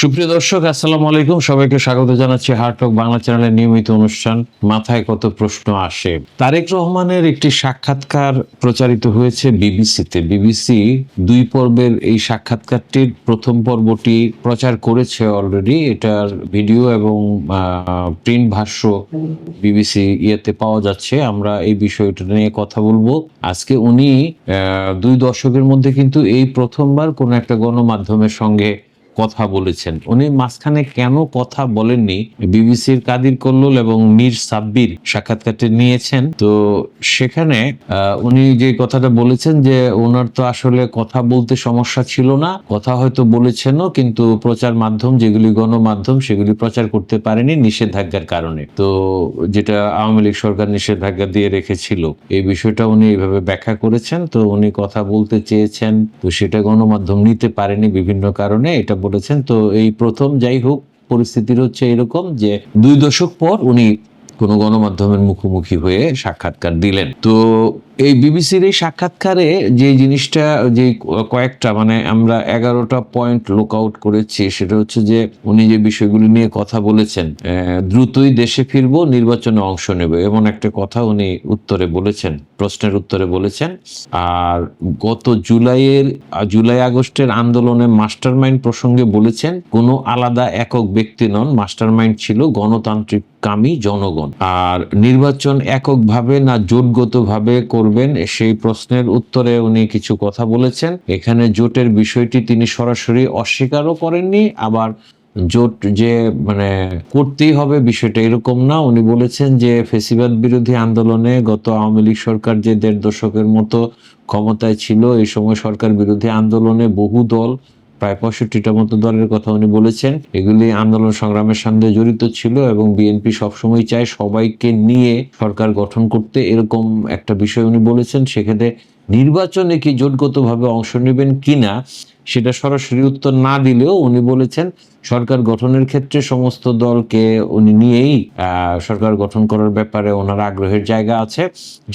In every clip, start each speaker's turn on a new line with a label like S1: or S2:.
S1: সুপ্রিয় দর্শক, আসসালামু আলাইকুম। সবাইকে স্বাগত জানাচ্ছি হার্টক বাংলা চ্যানেলের নিয়মিত অনুষ্ঠান। মাথায় কত প্রশ্ন আসে? তারেক রহমানের একটি সাক্ষাৎকার প্রচারিত হয়েছে বিবিসিতে। বিবিসি দুই পর্বের এই সাক্ষাৎকারটির প্রথম পর্বটি প্রচার করেছে অলরেডি এটার ভিডিও এবং প্রিন্ট ভাষ্য বিবিসি ইয়েতে পাওয়া যাচ্ছে। আমরা এই বিষয়টা নিয়ে কথা বলব। আজকে উনি দুই দশকের মধ্যে কিন্তু এই প্রথমবার কোন একটা গণমাধ্যমের সঙ্গে কথা বলেছেন। উনি মাঝখানে কেন কথা বলেননি? বিবিসির কাদির কল্লোল এবং মীর সাব্বির সাক্ষাৎকারটি নিয়েছেন। তো সেখানে উনি যে কথাটা বলেছেন যে ওনার তো আসলে কথা বলতে সমস্যা ছিল না, কথা হয়তো বলেছেনও, কিন্তু প্রচার মাধ্যম যেগুলি গণমাধ্যম সেগুলি প্রচার করতে পারেনি নিষেধাজ্ঞার কারণে। তো যেটা আওয়ামী লীগ সরকার নিষেধাজ্ঞা দিয়ে রেখেছিল, এই বিষয়টা উনি এইভাবে ব্যাখ্যা করেছেন। তো উনি কথা বলতে চেয়েছেন, তো সেটা গণমাধ্যম নিতে পারেনি বিভিন্ন কারণে, এটা বলেছেন, তো এই প্রথম যাই হোক, পরিস্থিতির হচ্ছে এরকম যে দুই দশক পর উনি কোনো গণমাধ্যমের মুখোমুখি হয়ে সাক্ষাৎকার দিলেন। তো এই বিবিসির এই সাক্ষাৎকারে যে জিনিসটা, যে কয়েকটা মানে আমরা এগারোটা পয়েন্ট লুক আউট করেছি, সেটা হচ্ছে যে উনি যে বিষয়গুলি নিয়ে কথা বলেছেন দ্রুতই দেশে ফিরবো, নির্বাচনে অংশ নেব, এমন একটা কথা উনি উত্তরে বলেছেন, প্রশ্নের উত্তরে বলেছেন। আর গত জুলাইয়ের, জুলাই আগস্টের আন্দোলনে মাস্টারমাইন্ড প্রসঙ্গে বলেছেন, কোনো আলাদা একক ব্যক্তি নন, মাস্টারমাইন্ড ছিল গণতান্ত্রিক কামী জনগণ। আর নির্বাচন এককভাবে না জোটগতভাবে করবেন সেই প্রশ্নের উত্তরে উনি কিছু কথা বলেছেন। এখানে জোটের বিষয়টি তিনি সরাসরি অস্বীকারও করেননি, আবার জোট যে মানে করতেই হবে বিষয়টা এরকম না। উনি বলেছেন যে, ফেসিবাদ বিরোধী আন্দোলনে গত আওয়ামী লীগ সরকার যে দেড় দশকের মতো ক্ষমতায় ছিল এই সময় সরকার বিরোধী আন্দোলনে বহু দল প্রায় পঁয়ষট্টিটা মতো দলের কথা উনি বলেছেন। এগুলি আন্দোলন সংগ্রামের সঙ্গে জড়িত ছিল এবং বিএনপি সবসময় চায় সবাইকে নিয়ে সরকার গঠন করতে এরকম একটা বিষয় উনি বলেছেন। সেক্ষেত্রে নির্বাচনে কি জোটগতভাবে অংশ নেবেন কিনা সেটা সরাসরি উত্তর না দিলেও উনি বলেছেন, সরকার গঠনের ক্ষেত্রে সমস্ত দলকে উনি নিয়েই সরকার গঠন করার ব্যাপারে ওনার আগ্রহের জায়গা আছে।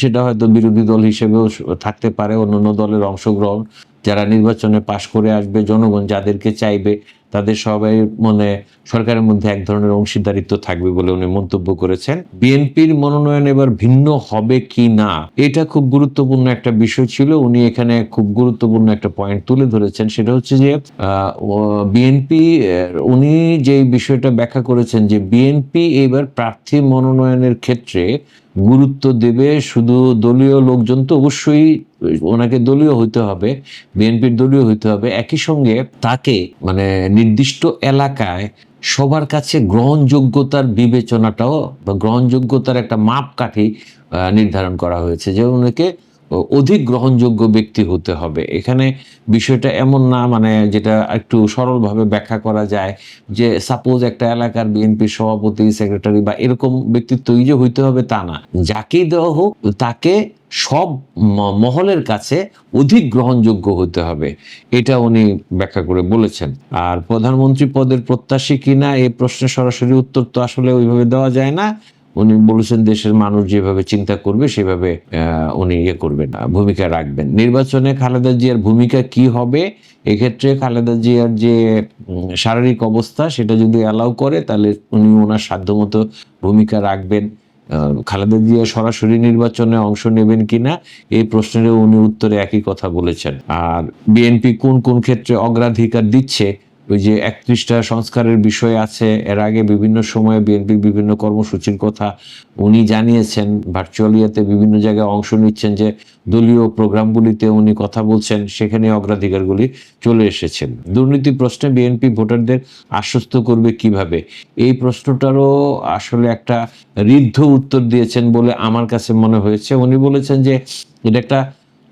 S1: সেটা হয়তো বিরোধী দল হিসেবেও থাকতে পারে, অন্যান্য দলের অংশগ্রহণ। যারা নির্বাচনে পাশ করে আসবে, জনগণ যাদেরকে চাইবে, তাদের সবাই মানে সরকারের মধ্যে এক ধরনের অংশীদারিত্ব থাকবে বলে উনি মন্তব্য করেছেন। বিএনপির মনোনয়ন এবার ভিন্ন হবে কি না, এটা খুব গুরুত্বপূর্ণ একটা বিষয় ছিল। উনি এখানে খুব গুরুত্বপূর্ণ একটা পয়েন্ট তুলে ধরেছেন, সেটা হচ্ছে যে বিএনপি উনি যে বিষয়টা ব্যাখ্যা করেছেন যে বিএনপি এবার প্রার্থী মনোনয়নের ক্ষেত্রে গুরুত্ব দেবে শুধু দলীয় লোকজন তো অবশ্যই ওনাকে দলীয় হইতে হবে, বিএনপির দলীয় হইতে হবে। একই সঙ্গে তাকে মানে নির্দিষ্ট এলাকায় সবার কাছে গ্রহণযোগ্যতার বিবেচনাটাও বা গ্রহণযোগ্যতার একটা মাপকাঠি নির্ধারণ করা হয়েছে যে ওনাকে অধিক গ্রহণযোগ্য ব্যক্তি হতে হবে। এখানে বিষয়টা এমন না মানে যেটা একটু সরলভাবে ব্যাখ্যা করা যায় যে সাপোজ একটা এলাকার বিএনপির সভাপতি সেক্রেটারি বা এরকম ব্যক্তিত্বই যে হইতে হবে তা না। যাকেই দেওয়া হোক, তাকে সব মহলের কাছে অধিক গ্রহণযোগ্য হতে হবে। এটা উনি ব্যাখ্যা করে বলেছেন। আর প্রধানমন্ত্রী পদের প্রত্যাশী কিনা এই প্রশ্নের সরাসরি উত্তর তো আসলে ওইভাবে দেওয়া যায় না। উনি বলেছেন, দেশের মানুষ যেভাবে চিন্তা করবে, সেভাবে উনি ইয়ে করবেন, ভূমিকা রাখবেন। নির্বাচনে খালেদা জিয়ার ভূমিকা কি হবে? এক্ষেত্রে খালেদা জিয়ার যে শারীরিক অবস্থা, সেটা যদি অ্যালাউ করে, তাহলে উনি ওনার সাধ্যমতো ভূমিকা রাখবেন। খালেদা জিয়া সরাসরি নির্বাচনে অংশ নেবেন কিনা এই প্রশ্নেরও উনি উত্তরে একই কথা বলেছেন। আর বিএনপি কোন কোন ক্ষেত্রে অগ্রাধিকার দিচ্ছে ওই যে একত্রিশটা সংস্কারের বিষয় আছে, এর আগে বিভিন্ন সময়ে বিএনপির বিভিন্ন কর্মসূচির কথা উনি জানিয়েছেন ভার্চুয়াল ইয়েতে বিভিন্ন জায়গায় অংশ নিচ্ছেন যে দলীয় প্রোগ্রামগুলিতে উনি কথা বলছেন, সেখানে অগ্রাধিকারগুলি চলে এসেছেন দুর্নীতি প্রশ্নে বিএনপি ভোটারদের আশ্বস্ত করবে কীভাবে? এই প্রশ্নটারও আসলে একটা ঋদ্ধ উত্তর দিয়েছেন বলে আমার কাছে মনে হয়েছে। উনি বলেছেন যে এটা একটা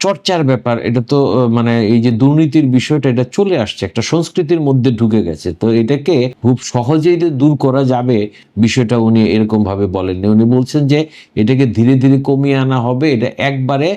S1: চর্চার ব্যাপার, এটা তো মানে এই যে দুর্নীতির বিষয়টা, এটা চলে আসছে, একটা সংস্কৃতির মধ্যে ঢুকে গেছে। তো এটাকে খুব সহজেই দূর করা যাবে, বিষয়টা উনি এরকম ভাবে বলেননি। উনি বলছেন যে, এটাকে ধীরে ধীরে কমিয়ে আনা হবে, এটা একবারে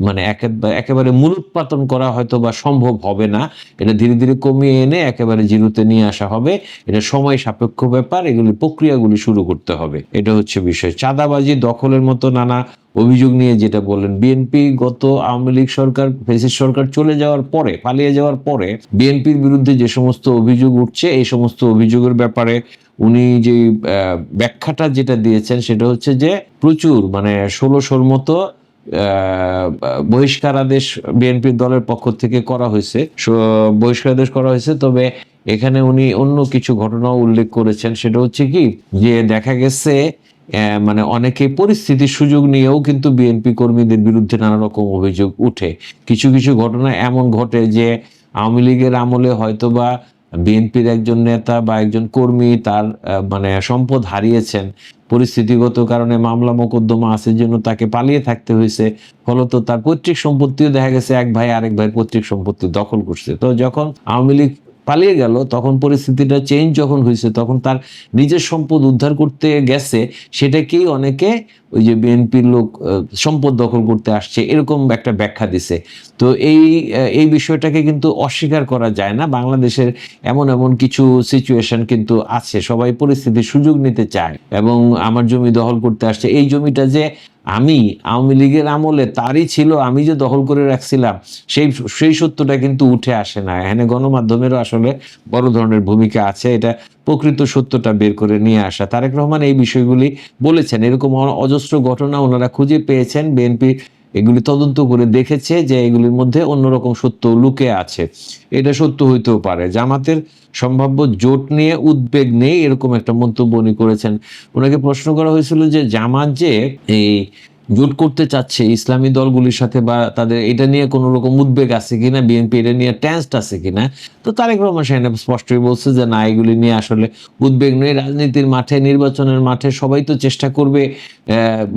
S1: মানে একেবারে একেবারে মূলোৎপাতন করা হয়তো বা সম্ভব হবে না। এটা ধীরে ধীরে কমিয়ে এনে একেবারে জিরোতে নিয়ে আসা হবে। এটা সময় সাপেক্ষ ব্যাপার, এগুলি প্রক্রিয়াগুলি শুরু করতে হবে। এটা হচ্ছে বিষয়। চাঁদাবাজি, দখলের মতো নানা অভিযোগ নিয়ে যেটা বললেন বিএনপি গত আওয়ামী লীগ সরকার, ফেসিস সরকার চলে যাওয়ার পরে, পালিয়ে যাওয়ার পরে বিএনপির বিরুদ্ধে যে সমস্ত অভিযোগ উঠছে, এই সমস্ত অভিযোগের ব্যাপারে উনি যে ব্যাখ্যাটা যেটা দিয়েছেন সেটা হচ্ছে যে, প্রচুর মানে ষোলোশোর মতো বহিষ্কারাদেশ বিএনপির দলের পক্ষ থেকে করা হয়েছে। বহিষ্কারাদেশ করা হয়েছে, তবে এখানে উনি অন্য কিছু ঘটনাও উল্লেখ করেছেন। সেটা হচ্ছে কি, যে দেখা গেছে মানে অনেকে পরিস্থিতির সুযোগ নিয়েও কিন্তু বিএনপি কর্মীদের বিরুদ্ধে নানা রকম অভিযোগ উঠে। কিছু কিছু ঘটনা এমন ঘটে যে আওয়ামী লীগের আমলে হয়তোবা বিএনপির একজন নেতা বা একজন কর্মী তার মানে সম্পদ হারিয়েছেন। পরিস্থিতিগত কারণে মামলা মোকদ্দমা আছে জন্য তাকে পালিয়ে থাকতে হয়েছে। ফলত তার পৈতৃক সম্পত্তিও দেখা গেছে, এক ভাই আরেক ভাই পৈতৃক সম্পত্তি দখল করছে। তো যখন আওয়ামী লীগ পালিয়ে গেল, তখন পরিস্থিতিটা চেঞ্জ যখন হয়েছে, তখন তার নিজের সম্পদ উদ্ধার করতে গেছে, সেটাকেই অনেকে ওই যে বিএনপির লোক সম্পদ দখল করতে আসছে, এরকম একটা ব্যাখ্যা দিছে। তো এই এই বিষয়টাকে কিন্তু অস্বীকার করা যায় না। বাংলাদেশের এমন এমন কিছু সিচুয়েশন কিন্তু আছে, সবাই পরিস্থিতির সুযোগ নিতে চায় এবং আমার জমি দখল করতে আসছে। এই জমিটা যে আমি আওয়ামী লীগের আমলে তারই ছিল, আমি যে দখল করে রাখছিলাম, সেই সেই সত্যটা কিন্তু উঠে আসে না। এখানে গণমাধ্যমেরও আসলে বড় ধরনের ভূমিকা আছে, এটা প্রকৃত সত্যটা বের করে নিয়ে আসা। তারেক রহমান এই বিষয়গুলি বলেছেন, এরকম অজস্র ঘটনা ওনারা খুঁজে পেয়েছেন। বিএনপি এগুলি তদন্ত করে দেখেছে যে এগুলির মধ্যে অন্যরকম সত্য লুকে আছে। এটা সত্য হইতেও পারে। জামাতের সম্ভাব্য জোট নিয়ে উদ্বেগ নেই, এরকম একটা মন্তব্য উনি করেছেন। ওনাকে প্রশ্ন করা হয়েছিল যে জামাত যে এই জোট করতে চাচ্ছে ইসলামী দলগুলির সাথে বা তাদের এটা নিয়ে কোনো রকম উদ্বেগ আছে কিনা, বিএনপি এটা নিয়ে টেন্সড আছে কিনা, তো তারেক রহমান সাহেব স্পষ্টই বলছে যে না, এগুলি নিয়ে আসলে উদ্বেগ নেই। রাজনীতির মাঠে, নির্বাচনের মাঠে সবাই তো চেষ্টা করবে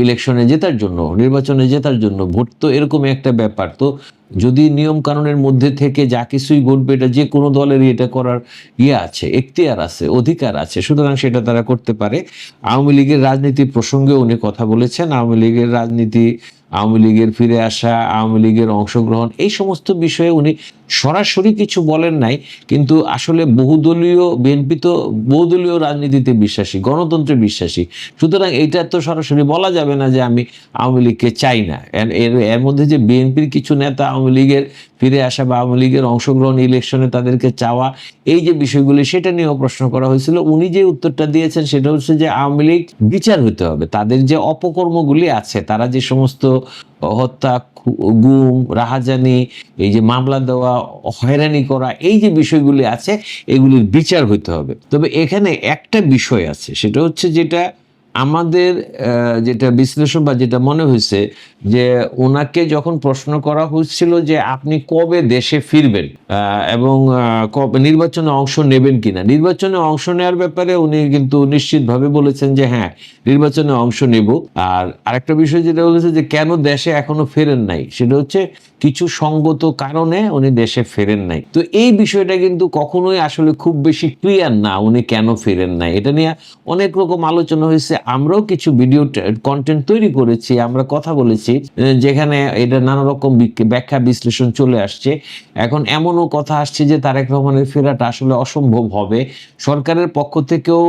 S1: ইলেকশনে জেতার জন্য, নির্বাচনে জেতার জন্য ভোট, তো এরকমই একটা ব্যাপার। তো যদি নিয়ম কানুনের মধ্যে থেকে যা কিছুই ঘটবে, এটা যে কোনো দলেরই এটা করার ইয়ে আছে, এখতিয়ার আছে, অধিকার আছে। সুতরাং সেটা তারা করতে পারে। আওয়ামী লীগের রাজনীতি প্রসঙ্গে উনি কথা বলেছেন। আওয়ামী লীগের রাজনীতি, আওয়ামী লীগের ফিরে আসা, আওয়ামী লীগের অংশগ্রহণ, এই সমস্ত বিষয়ে উনি সরাসরি কিছু বলেন নাই, কিন্তু আসলে বহুদলীয় বিএনপি তো বহুদলীয় রাজনীতিতে বিশ্বাসী, গণতন্ত্রে বিশ্বাসী। সুতরাং এইটা তো সরাসরি বলা যাবে না যে আমি আওয়ামী লীগকে চাই না। এর- এর মধ্যে যে বিএনপির কিছু নেতা আওয়ামী লীগের ফিরে আসা বা আওয়ামী লীগের অংশগ্রহণ ইলেকশনে তাদেরকে চাওয়া, এই যে বিষয়গুলি, সেটা নিয়েও প্রশ্ন করা হয়েছিল। উনি যে উত্তরটা দিয়েছেন, সেটা হচ্ছে যে আওয়ামী লীগ বিচার হতে হবে। তাদের যে অপকর্মগুলি আছে, তারা যে সমস্ত হত্যা গুম, রাহাজানি, এই যে মামলা দেওয়া হয়রানি করা, এই যে বিষয়গুলি আছে, এগুলির বিচার হইতে হবে। তবে এখানে একটা বিষয় আছে, সেটা হচ্ছে যেটা আমাদের যেটা বিশ্লেষণ বা যেটা মনে হয়েছে যে ওনাকে যখন প্রশ্ন করা হচ্ছিল যে আপনি কবে দেশে ফিরবেন এবং নির্বাচনে অংশ নেবেন কিনা, নির্বাচনে অংশ নেওয়ার ব্যাপারে উনি কিন্তু নিশ্চিতভাবে বলেছেন যে হ্যাঁ নির্বাচনে অংশ নেব। আর আরেকটা বিষয় যেটা বলেছে যে কেন দেশে এখনও ফেরেন নাই, সেটা হচ্ছে কিছু সঙ্গত কারণে উনি দেশে ফেরেন নাই। তো এই বিষয়টা কিন্তু কখনোই আসলে খুব বেশি ক্লিয়ার না উনি কেন ফেরেন নাই, এটা নিয়ে অনেক রকম আলোচনা হয়েছে। আমরাও কিছু ভিডিও কন্টেন্ট তৈরি করেছি, আমরা কথা বলেছি যেখানে এটা নানা রকম ব্যাখ্যা বিশ্লেষণ চলে আসছে। এখন এমনও কথা আসছে যে তারেক রহমানের ফেরাটা আসলে অসম্ভব হবে। সরকারের পক্ষ থেকেও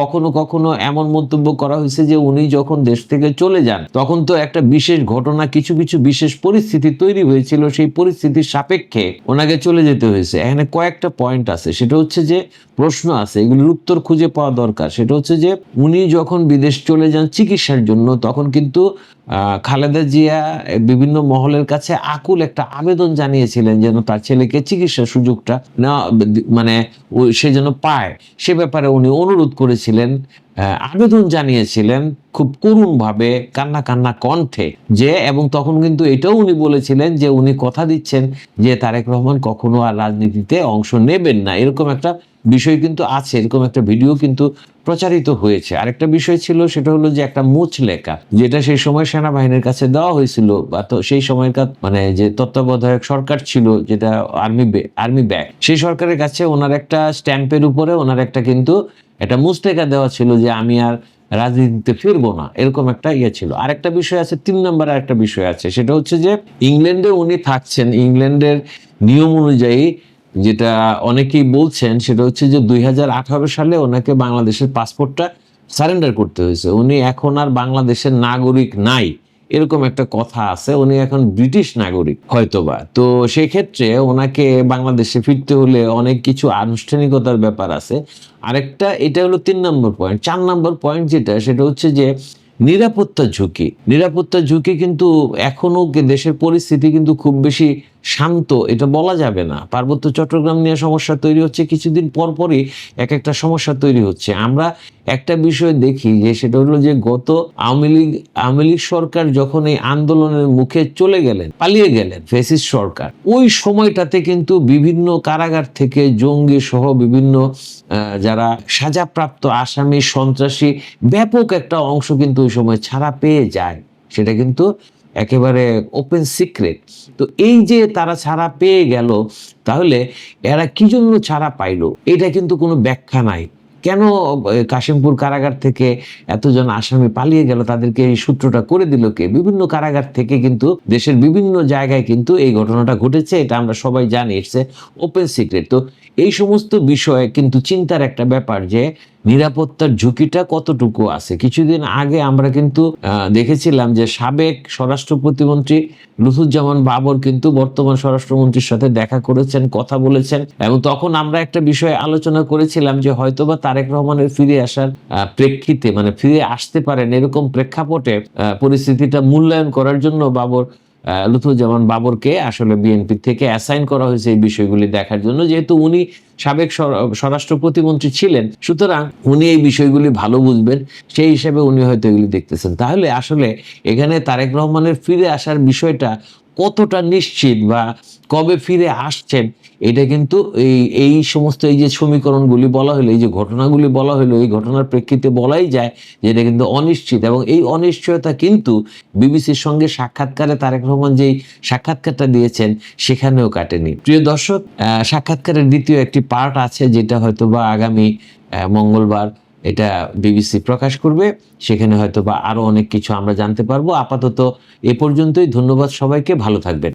S1: কখনো কখনো এমন মন্তব্য করা হয়েছে যে উনি যখন দেশ থেকে চলে যান, তখন তো একটা বিশেষ ঘটনা, কিছু কিছু বিশেষ পরিস্থিতি তৈরি হয়েছিল, সেই পরিস্থিতির সাপেক্ষে ওনাকে চলে যেতে হয়েছে। এখানে কয়েকটা পয়েন্ট আছে, সেটা হচ্ছে যে প্রশ্ন আছে, এগুলির উত্তর খুঁজে পাওয়া দরকার। সেটা হচ্ছে যে উনি যখন বিদেশ চলে যান চিকিৎসার জন্য, তখন কিন্তু খালেদা জিয়া বিভিন্ন মহলের কাছে আকুল একটা আবেদন জানিয়েছিলেন যেন তার ছেলেকে চিকিৎসার সুযোগটা না মানে সে যেন পায়। সে ব্যাপারে উনি অনুরোধ করেছিলেন আবেদন জানিয়েছিলেন খুব করুণভাবে, কান্না কান্না কণ্ঠে যে, এবং তখন কিন্তু এটাও উনি বলেছিলেন যে, উনি কথা দিচ্ছেন যে, তারেক রহমান কখনো আর রাজনীতিতে অংশ নেবেন না। এরকম একটা বিষয় কিন্তু আছে, এরকম একটা ভিডিও কিন্তু প্রচারিত হয়েছে। আরেকটা বিষয় ছিল, সেটা হলো যে একটা মুচ লেখা, যেটা সেই সময় সেনাবাহিনীর কাছে দেওয়া হয়েছিল, বা তো সেই সময়কার মানে যে তত্ত্বাবধায়ক সরকার ছিল, যেটা আর্মি আর্মি ব্যাগ সেই সরকারের কাছে ওনার একটা স্ট্যাম্পের উপরে ওনার একটা কিন্তু একটা মুস্টেকা দেওয়া ছিল যে আমি আর রাজনীতিতে ফিরবো না, এরকম একটা ইয়ে ছিল। আরেকটা বিষয় আছে, তিন নম্বরে একটা বিষয় আছে, সেটা হচ্ছে যে ইংল্যান্ডে উনি থাকছেন, ইংল্যান্ডের নিয়ম অনুযায়ী যেটা অনেকেই বলছেন, সেটা হচ্ছে যে দুই সালে ওনাকে বাংলাদেশের পাসপোর্টটা সারেন্ডার করতে হয়েছে। উনি এখন আর বাংলাদেশের নাগরিক নাই। এরকম একটা কথা আছে, উনি এখন ব্রিটিশ নাগরিক হয়তোবা। তো সেক্ষেত্রে ওনাকে বাংলাদেশে ফিরতে হলে অনেক কিছু আনুষ্ঠানিকতার ব্যাপার আছে। আরেকটা, এটা হলো তিন নম্বর পয়েন্ট চার নম্বর পয়েন্ট যেটা, সেটা হচ্ছে যে নিরাপত্তা ঝুঁকি। নিরাপত্তা ঝুঁকি কিন্তু এখনও দেশের পরিস্থিতি কিন্তু খুব বেশি শান্ত, এটা বলা যাবে না। পার্বত্য চট্টগ্রাম নিয়ে সমস্যা তৈরি হচ্ছে, কিছুদিন পরপরই এক একটা সমস্যা তৈরি হচ্ছে। আমরা একটা বিষয় দেখি যে সেটা হলো যে গত আওয়ামী লীগ আওয়ামী লীগ সরকার যখন এই আন্দোলনের মুখে চলে গেলেন, পালিয়ে গেলেন, ফেসিস সরকার, ওই সময়টাতে কিন্তু বিভিন্ন কারাগার থেকে জঙ্গি সহ বিভিন্ন যারা সাজাপ্রাপ্ত আসামি, সন্ত্রাসী, ব্যাপক একটা অংশ কিন্তু ওই সময় ছাড়া পেয়ে যায়। সেটা কিন্তু একেবারে ওপেন সিক্রেট তো এই যে তারা ছাড়া পেয়ে গেল, তাহলে এরা কি জন্য ছাড়া পাইলো? এটা কিন্তু কোনো ব্যাখ্যা নাই। কেন কাশিমপুর কারাগার থেকে এতজন আসামি পালিয়ে গেল? তাদেরকে এই সূত্রটা করে দিল কে? বিভিন্ন কারাগার থেকে কিন্তু দেশের বিভিন্ন জায়গায় কিন্তু এই ঘটনাটা ঘটেছে, এটা আমরা সবাই জানি ইটস ওপেন সিক্রেট তো এই সমস্ত বিষয়ে কিন্তু চিন্তার একটা ব্যাপার যে নিরাপত্তার ঝুঁকিটা কতটুকু আছে। কিছুদিন আগে আমরা কিন্তু দেখেছিলাম যে সাবেক স্বরাষ্ট্র প্রতিমন্ত্রী লুথুজ্জামান বাবর কিন্তু বর্তমান স্বরাষ্ট্রমন্ত্রীর সাথে দেখা করেছেন, কথা বলেছেন এবং তখন আমরা একটা বিষয়ে আলোচনা করেছিলাম যে হয়তোবা তারেক রহমানের ফিরে আসার প্রেক্ষিতে মানে ফিরে আসতে পারেন এরকম প্রেক্ষাপটে পরিস্থিতিটা মূল্যায়ন করার জন্য বাবর আহ, লুৎফুজ্জামান বাবরকে আসলে বিএনপি থেকে অ্যাসাইন করা হয়েছে এই বিষয়গুলি দেখার জন্য যেহেতু উনি সাবেক স্বরাষ্ট্র প্রতিমন্ত্রী ছিলেন সুতরাং উনি এই বিষয়গুলি ভালো বুঝবেন সেই হিসেবে উনি হয়তো এগুলি দেখতেছেন। তাহলে আসলে এখানে তারেক রহমানের ফিরে আসার বিষয়টা কতটা নিশ্চিত বা কবে ফিরে আসছেন, এটা কিন্তু এই এই সমস্ত এই যে সমীকরণগুলি বলা হলো, এই যে ঘটনাগুলি বলা হলো, এই ঘটনার প্রেক্ষিতে বলাই যায় যে এটা কিন্তু অনিশ্চিত এবং এই অনিশ্চয়তা কিন্তু বিবিসির সঙ্গে সাক্ষাৎকারে তারেক রহমান যেই সাক্ষাৎকারটা দিয়েছেন, সেখানেও কাটেনি। প্রিয় দর্শক সাক্ষাৎকারের দ্বিতীয় একটি পার্ট আছে, যেটা হয়তো বা আগামী মঙ্গলবার এটা বিবিসি প্রকাশ করবে। সেখানে হয়তো বা আরও অনেক কিছু আমরা জানতে পারব। আপাতত এ পর্যন্তই। ধন্যবাদ সবাইকে। ভালো থাকবেন।